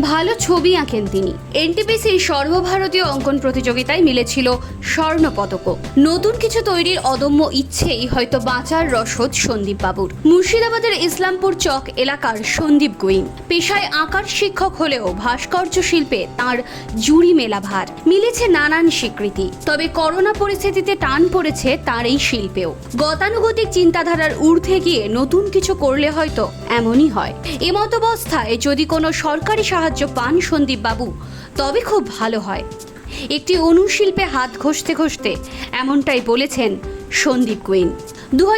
ভালো ছবি আঁকেন তিনি। এনটিপিসি সর্বভারতীয় অঙ্কন প্রতিযোগিতায় মিলেছিল স্বর্ণ পদকও নতুন কিছু তৈরির অদম্য ইচ্ছেই হয়তো বাঁচার রসদ সন্দীপ বাবুর মুর্শিদাবাদের ইসলামপুর চক এলাকার সন্দীপ গুইন। পেশায় আঁকার শিক্ষক হলেও ভাস্কর্য শিল্পে তার জুড়ি মেলা ভার। মিলেছে নানান স্বীকৃতি, তবে করোনা পরিস্থিতিতে টান পড়েছে তার এই শিল্পেও। গতানুগতিক চিন্তাধারার ঊর্ধ্বে গিয়ে নতুন কিছু করলে হয়তো এমনই হয়। এমতাবস্থায় যদি কোনো সরকারি সাহায্য পান সন্দীপ বাবু। তবে খুব ভালো হয়। একটি অনুশিল্পে হাত ঘষতে ঘষতে এমনটাই বলেছেন সন্দীপ কুইন। দু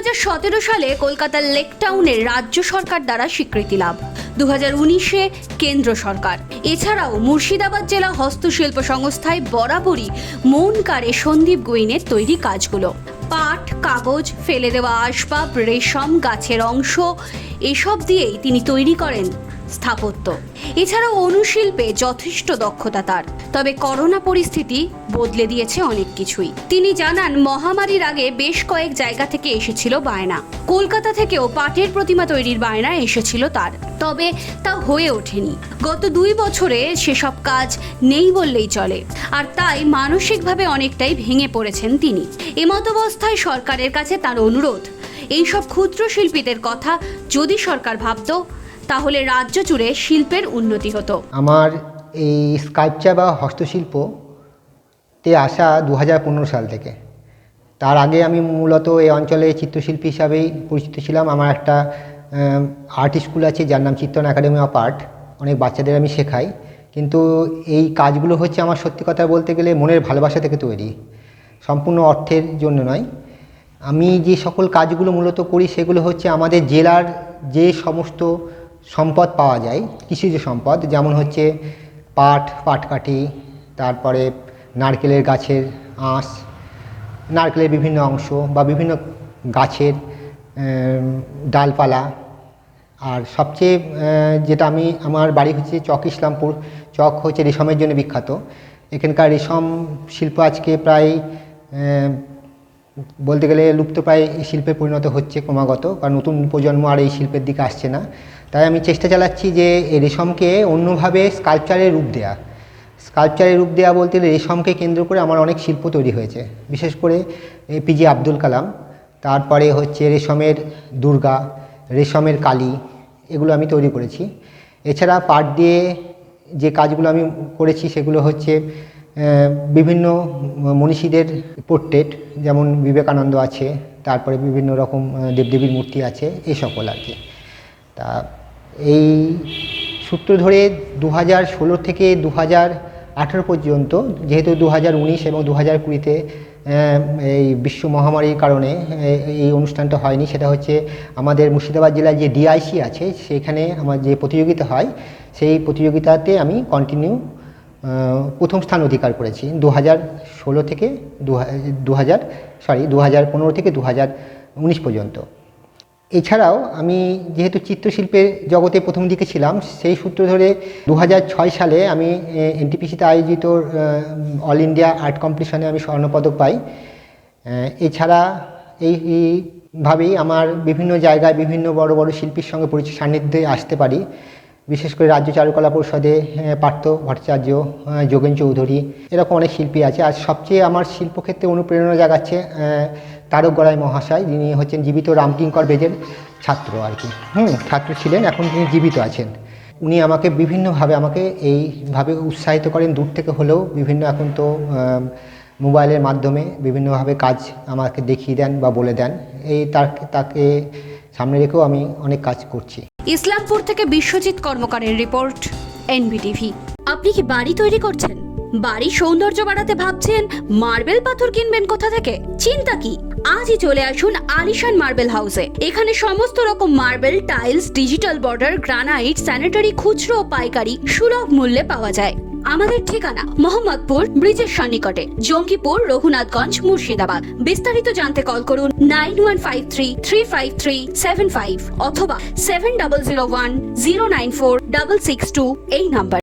সালে কলকাতার লেকটাউনের রাজ্য সরকার দ্বারা স্বীকৃতি লাভ। দু উনিশে কেন্দ্র সরকার। এছাড়াও মুর্শিদাবাদ জেলা হস্তশিল্প সংস্থায় বরাবরই মন কাড়ে সন্দীপ গুইনের তৈরি কাজগুলো। পাট, কাগজ, ফেলে দেওয়া আসবাব, রেশম, গাছের অংশ, এসব দিয়েই তিনি তৈরি করেন স্থাপত্য। এছাড়াও অনুশিল্পে যথেষ্ট দক্ষতা তার। তবে করোনা পরিস্থিতি বদলে দিয়েছে অনেক কিছুই। তিনি জানান, মহামারীর আগে বেশ কয়েক জায়গা থেকে এসেছিল বায়না। কলকাতা থেকেও পাটের প্রতিমা তৈরির বায়না এসেছিল তার। তবে তা হয়ে ওঠেনি। গত দুই বছরে সেসব কাজ নেই বললেই চলে। আর তাই মানসিকভাবে অনেকটাই ভেঙে পড়েছেন তিনি। এমতাবস্থায় সরকারের কাছে তার অনুরোধ, এইসব ক্ষুদ্র শিল্পীদের কথা যদি সরকার ভাবতো তাহলে রাজ্য জুড়ে শিল্পের উন্নতি হতো। আমার এই স্কাল্পচার বা হস্তশিল্প তে আসা দু হাজার পনেরো সাল থেকে। তার আগে আমি মূলত এই অঞ্চলে চিত্রশিল্পী হিসাবেই পরিচিত ছিলাম। আমার একটা আর্ট স্কুল আছে, যার নাম চিত্রন একাডেমি অফ আর্ট অনেক বাচ্চাদের আমি শেখাই। কিন্তু এই কাজগুলো হচ্ছে আমার সত্যি কথা বলতে গেলে মনের ভালোবাসা থেকে তৈরি। সম্পূর্ণ অর্থের জন্য নয়। আমি যে সকল কাজগুলো মূলত করি, সেগুলো হচ্ছে আমাদের জেলার যে সমস্ত সম্পদ পাওয়া যায় কৃষিজ সম্পদ, যেমন হচ্ছে পাট, পাটকাঠি, তারপরে নারকেলের গাছের আঁশ, নারকেলের বিভিন্ন অংশ বা বিভিন্ন গাছের ডালপালা। আর সবচেয়ে যেটা আমি, আমার বাড়ি হচ্ছে চক ইসলামপুর। চক হচ্ছে রেশমের জন্য বিখ্যাত। এখানকার রেশম শিল্প আজকে প্রায় বলতে গেলে লুপ্তপ্রায় শিল্পে পরিণত হচ্ছে ক্রমাগত, কারণ নতুন প্রজন্ম আর এই শিল্পের দিকে আসছে না। তাই আমি চেষ্টা চালাচ্ছি যে রেশমকে অন্যভাবে স্কাল্পচারের রূপ দেওয়া স্কাল্পচারের রূপ দেওয়া বলতে গেলে রেশমকে কেন্দ্র করে আমার অনেক শিল্প তৈরি হয়েছে। বিশেষ করে এপিজে আব্দুল কালাম, তারপরে হচ্ছে রেশমের দুর্গা, রেশমের কালী, এগুলো আমি তৈরি করেছি। এছাড়া পাট দিয়ে যে কাজগুলো আমি করেছি সেগুলো হচ্ছে বিভিন্ন মনীষীদের পোর্ট্রেট যেমন বিবেকানন্দ আছে, তারপরে বিভিন্ন রকম দেবদেবীর মূর্তি আছে এই সকল আর কি। তা এই সূত্র ধরে দু হাজার ষোলো থেকে দু হাজার আঠেরো পর্যন্ত, যেহেতু দু হাজার উনিশ এবং দু হাজার কুড়িতে এই বিশ্ব মহামারীর কারণে এই অনুষ্ঠানটা হয়নি, সেটা হচ্ছে আমাদের মুর্শিদাবাদ জেলায় যে ডিআইসি আছে, সেখানে আমার যে প্রতিযোগিতা হয়, সেই প্রতিযোগিতাতে আমি কন্টিনিউ প্রথম স্থান অধিকার করেছি। দু হাজার ষোলো থেকে দু হাজার সরি দু হাজার পনেরো থেকে দু হাজার উনিশ পর্যন্ত। এছাড়াও আমি যেহেতু চিত্রশিল্পের জগতে প্রথম দিকে ছিলাম, সেই সূত্র ধরে দু হাজার ছয় সালে আমি এনটিপিসিতে আয়োজিত অল ইন্ডিয়া আর্ট কম্পিটিশনে আমি স্বর্ণপদক পাই। এছাড়া এই এইভাবেই আমার বিভিন্ন জায়গায় বিভিন্ন বড় বড় শিল্পীর সঙ্গে পরিচয় সান্নিধ্যে আসতে পারি। বিশেষ করে রাজ্য চারুকলা পরিষদে পার্থ ভট্টাচার্য যোগেন চৌধুরী, এরকম অনেক শিল্পী আছে। আর সবচেয়ে আমার শিল্পক্ষেত্রে অনুপ্রেরণা জাগাচ্ছে তারক গড়াই মহাশয়। যিনি হচ্ছেন জীবিত রামকিঙ্কর বেদের ছাত্র আর কি। হুম, ছাত্র ছিলেন, এখন তিনি জীবিত আছেন। উনি আমাকে বিভিন্নভাবে আমাকে এইভাবে উৎসাহিত করেন। দূর থেকে হলেও বিভিন্ন এখন তো মোবাইলের মাধ্যমে বিভিন্নভাবে কাজ আমাকে দেখিয়ে দেন বা বলে দেন। এই তাকে সামনে রেখেও আমি অনেক কাজ করছি। ইসলামপুর থেকে বিশ্বজিৎ কর্মকারের রিপোর্ট, এনবিটিভি। আপনি কি বাড়ি তৈরি করছেন? বাড়ির সৌন্দর্য বাড়াতে ভাবছেন? মার্বেল পাথর কিনবেন কোথা থেকে? চিন্তা কি? আজই চলে আসুন আলিশান মার্বেল হাউসে। এখানে সমস্ত রকম marble, tiles, digital border, granite, sanitary, খুচরো ও পাইকারি সুলভ মূল্যে পাওয়া যায়। আমাদের ঠিকানা মোহাম্মদপুর ব্রিজের সন্নিকটে, জঙ্গিপুর, রঘুনাথগঞ্জ, মুর্শিদাবাদ। বিস্তারিত জানতে কল করুন nine one five three three five three seven five অথবা seven double zero one zero nine four double six two এই নাম্বার।